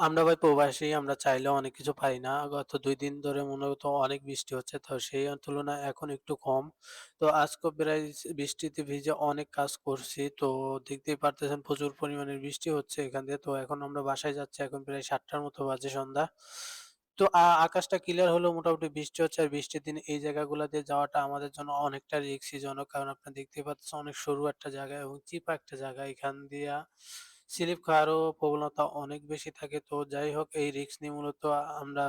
আমরা ভাই প্রবাসী, আমরা চাইলেও অনেক কিছু পাই না। গত দুই দিন ধরে মূলত অনেক বৃষ্টি হচ্ছে। তো সেই তুলনায় এখন একটু কম। তো আজকেও প্রায় বৃষ্টিতে ভিজে অনেক কাজ করছি। তো দেখতেই পারতেছেন প্রচুর পরিমাণে বৃষ্টি হচ্ছে এখান দিয়ে। তো এখন আমরা বাসায় যাচ্ছি। এখন প্রায় সাতটার মতো বাজে সন্ধ্যা। তো আকাশটা ক্লিয়ার হলেও মোটামুটি বৃষ্টি হচ্ছে। আর বৃষ্টির দিন এই জায়গাগুলা দিয়ে যাওয়াটা আমাদের জন্য অনেকটা রিক্সিজনক কারণ আপনারা দেখতেই পাচ্ছেন অনেক সরু একটা জায়গা এবং চিপা একটা জায়গা। এখান দিয়া স্লিপ খাওয়ারও প্রবণতা অনেক বেশি থাকে। তো যাই হোক, এই রিস্ক নিয়ে মূলত আমরা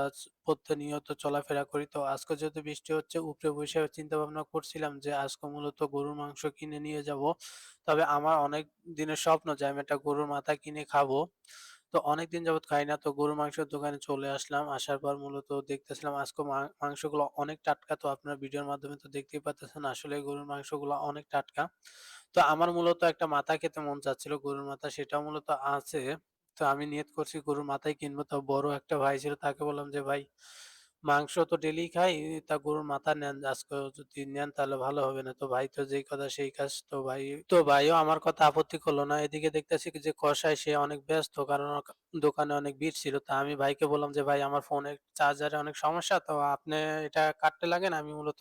প্রতিনিয়ত চলাফেরা করি। তো আজকে যেহেতু বৃষ্টি হচ্ছে, উপরে বসে চিন্তা ভাবনা করছিলাম যে আজকে মূলত গরুর মাংস কিনে নিয়ে যাব। তবে আমার অনেক দিনের স্বপ্ন যে আমি একটা গরুর মাথা কিনে খাব। তো অনেকদিন যাবৎ খাই না। তো গরুর মাংসের দোকানে চলে আসলাম। আসার পর মূলত দেখতেছিলাম আজকে মাংসগুলো অনেক টাটকা। তো আপনারা ভিডিওর মাধ্যমে তো দেখতেই পারতেছেন আসলে গরুর মাংসগুলো অনেক টাটকা। তো আমার মূলত একটা মাথা খেতে মন চাচ্ছিল গরুর মাথা সেটা মূলত আছে। তো আমি নিয়ত করছি গরুর মাথায় কিনবো। তো বড় একটা ভাই ছিল তাকে বললাম যে, "ভাই মাংস তো ডেলি খাই, তা গরুর মাথা নেন আজকেও যদি নেন তাহলে ভালো হবে না।" তো ভাই তো যেই কথা সেই কাজ। তো ভাই তো ভাইও আমার কথা আপত্তি করল না। এদিকে দেখতেছি যে কষায় সে অনেক ব্যস্ত কারণ দোকানে অনেক ভিড় ছিল। তা আমি ভাইকে বললাম যে, "ভাই আমার ফোনের চার্জারে অনেক সমস্যা। তো আপনি এটা কাটতে লাগেন। আমি মূলত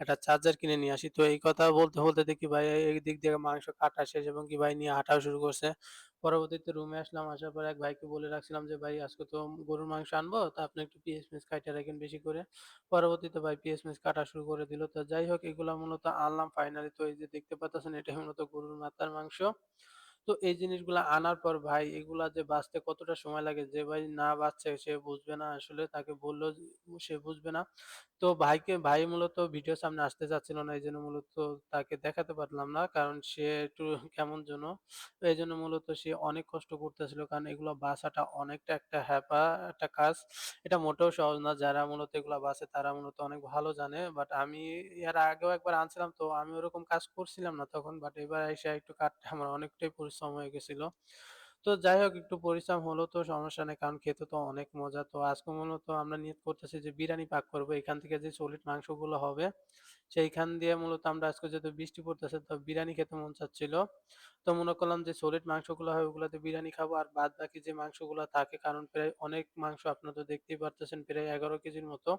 একটা চার্জার কিনে নিয়ে আসি।" তো এই কথা বলতে, বলতে দেখি ভাই এই দিক দিয়ে মাংস কাটা শেষ এবং কি ভাই নিয়ে হাঁটাও শুরু করছে। পরবর্তীতে রুমে আসলাম। আসার পর এক ভাইকে বলে রাখছিলাম যে, "ভাই আজকে তো গরুর মাংস আনব। তা আপনি একটু পিএস মিস কাটা রাখেন বেশি করে।" পরবর্তীতে ভাই পিএস মিস কাটা শুরু করে দিল। তো যাই হোক এগুলা মূলত আনলাম ফাইনালি। তো এই যে দেখতে পাচ্ছেন এটা মূলত গরুর মাথার মাংস। তো এই জিনিসগুলা আনার পর ভাই এগুলা যে বাঁচতে কতটা সময় লাগে যে ভাই না বাঁচছে সে বুঝবে না আসলে তাকে বললেও সে বুঝবে না। তো ভাইকে, ভাই মূলত ভিডিওর সামনে আসতে চাচ্ছিল না। এজন্য মূলত তাকে দেখাতে পারলাম না। কারণ সে একটু কেমন যেন। তো এজন্য মূলত সে অনেক কষ্ট করতেছিল। কারণ এগুলা বাছাটা অনেকটা একটা হ্যাপা একটা কাজ। এটা মোটেও সহজ না। যারা মূলত এগুলা বাছে তারা মূলত অনেক ভালো জানে। বাট আমি এর আগেও একবার আনছিলাম, তো আমি ওরকম কাজ করছিলাম না তখন। বাট এবার এসে একটু কাটতে আমার অনেকটাই পরিশ্রম হয়ে গেছিল। তো যাই হোক, একটু পরিশ্রম হলো তো, সমস্যা নেই। কারণ খেতে তো অনেক মজা। তো আজকে মূলত আমরা নিয়ত করতেছি যে, বিরিয়ানি পাক করব এখান থেকে যে সলিড মাংসগুলো হবে সেইখান দিয়ে মূলত আমরা আজকে যেহেতু বৃষ্টি পড়তেছে, তো বিরিয়ানি খেতে মন চাচ্ছিল। তো মনে করলাম যে সলিড মাংসগুলো হয়, ওগুলাতে বিরিয়ানি খাব। আর বাদ বাকি যে মাংসগুলো থাকে, কারণ প্রায় অনেক মাংস আপনারা তো দেখতেই পারতেছেন, প্রায় ১১ কেজির মতো।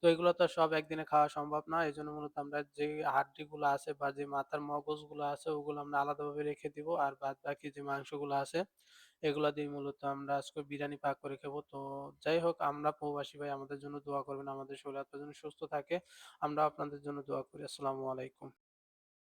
তো এগুলো তো সব একদিনে খাওয়া সম্ভব না। এই জন্য মূলত আমরা যে হাড্ডিগুলো আছে বা যে মাথার মগজগুলো আছে, ওগুলো আমরা আলাদাভাবে রেখে দিব। আর বাদ বাকি যে মাংসগুলো আছে এগুলা দিয়ে মূলত আমরা আজকে বিরিয়ানি পাক করে খাব। তো যাই হোক, আমরা প্রবাসী ভাই, আমাদের জন্য দোয়া করবেন। আমাদের শরীর জন্য সুস্থ থাকে। আমরা আপনাদের জন্য দোয়া করি। আসসালামু আলাইকুম।